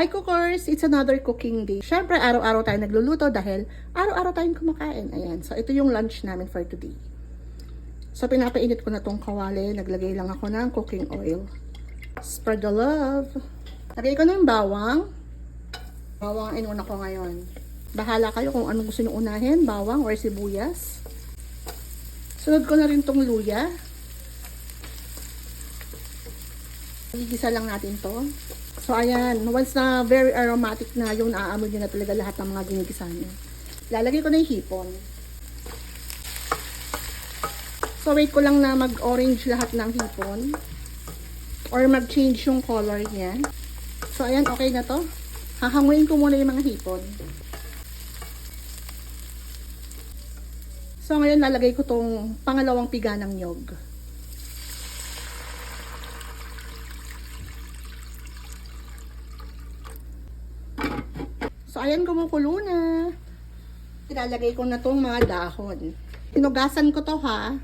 Hi cookers! It's another cooking day. Siyempre, araw-araw tayo nagluluto dahil araw-araw tayong kumakain. Ayan. So, ito yung lunch namin for today. So, pinapainit ko na tong kawali. Naglagay lang ako ng cooking oil. Spread the love. Lagay ko yung bawang. Bawang ang inuna ko ngayon. Bahala kayo kung anong gusto nyo unahin. Bawang or sibuyas. Sunod ko na rin tong luya. Igisa lang natin to. So, ayan. Once na very aromatic na yung naaamoy nyo na talaga lahat ng mga ginigisa nyo. Lalagay ko na yung hipon. So, wait ko lang na mag-orange lahat ng hipon. Or mag-change yung color niya. So, ayan. Okay na to. Hahanguin ko muna yung mga hipon. So, ngayon lalagay ko tong pangalawang piga ng nyog. So, ayan, kumukulo na. Ilalagay ko na tong mga dahon. Tinugasan ko to ha.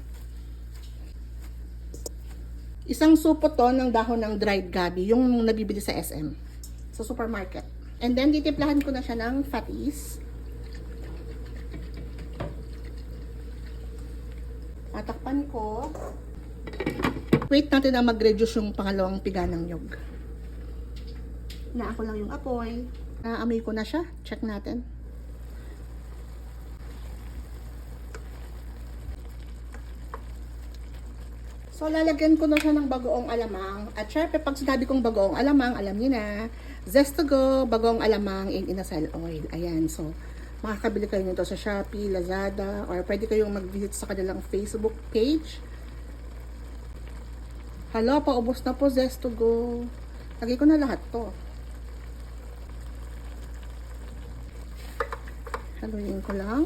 Isang supot to ng dahon ng dried gabi, yung nabibili sa SM, sa supermarket. And then, titiplahan ko na siya ng fatis. Tatakpan ko. Wait natin na mag-reduce yung pangalawang piga ng nyog. Na ako lang yung apoy. Naamoy ko na siya. Check natin. So, lalagyan ko na siya ng bagoong alamang. At syempre, pag sinabi kong bagoong alamang, alam niyo na, zest to go, bagoong alamang in inasal oil. Ayan, so, makakabili kayo nito sa Shopee, Lazada, or pwede kayong mag-visit sa kanilang Facebook page. Hala, paubos na po, zest to go. Lagay ko na lahat to. Haluin ko lang.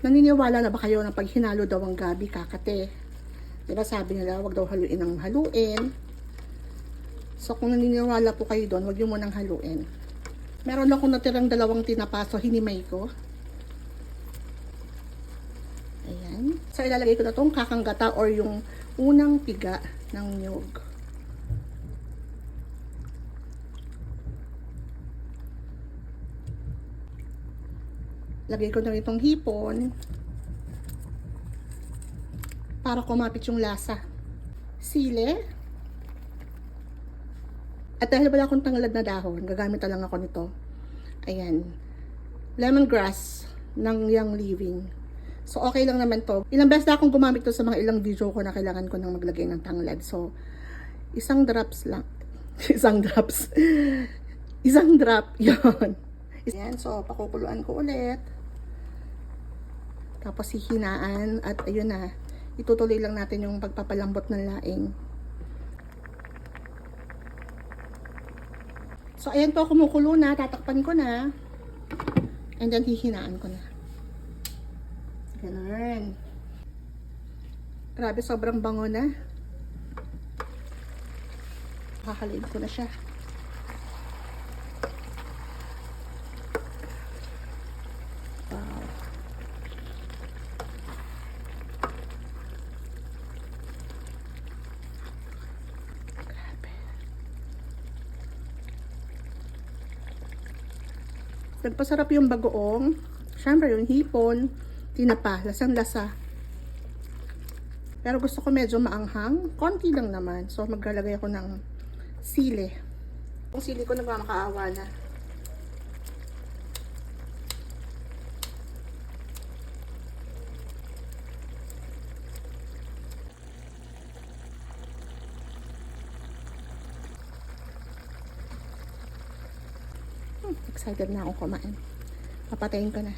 Naniniwala na ba kayo na pag hinalo daw ang gabi, kakate? Diba sabi nila, wag daw haluin ng haluin. So kung naniniwala po kayo doon, wag nyo munang haluin. Meron akong natirang dalawang tinapaso, hinimay ko. Ayan. So ilalagay ko na itong kakanggata or yung unang piga ng nyog. Lagay ko na rin itong hipon para kumapit yung lasa. Sili. At dahil wala akong tanglad na dahon, gagamit na lang ako nito. Ayan. Lemongrass ng Young Living. So, okay lang naman to. Ilang beses na akong gumamit to sa mga ilang video ko na kailangan ko nang maglagay ng tanglad. So, isang drops lang. isang drops. isang drop. yon. Ayan. So, pakukuluan ko ulit. Tapos hihinaan at ayun na, itutuloy lang natin yung pagpapalambot ng laing. So ayan po, kumukulo na, tatakpan ko na. And then hihinaan ko na. Ganun. Grabe, sobrang bango na. Kakalin ko na siya. Nagpasarap yung bagoong. Siyempre yung hipon. Tinapa. Lasang lasa. Pero gusto ko medyo maanghang. Konti lang naman. So maglalagay ako ng sili. Yung sili ko nagmamakaawa na. Excited na akong kumain. Papatayin ko na.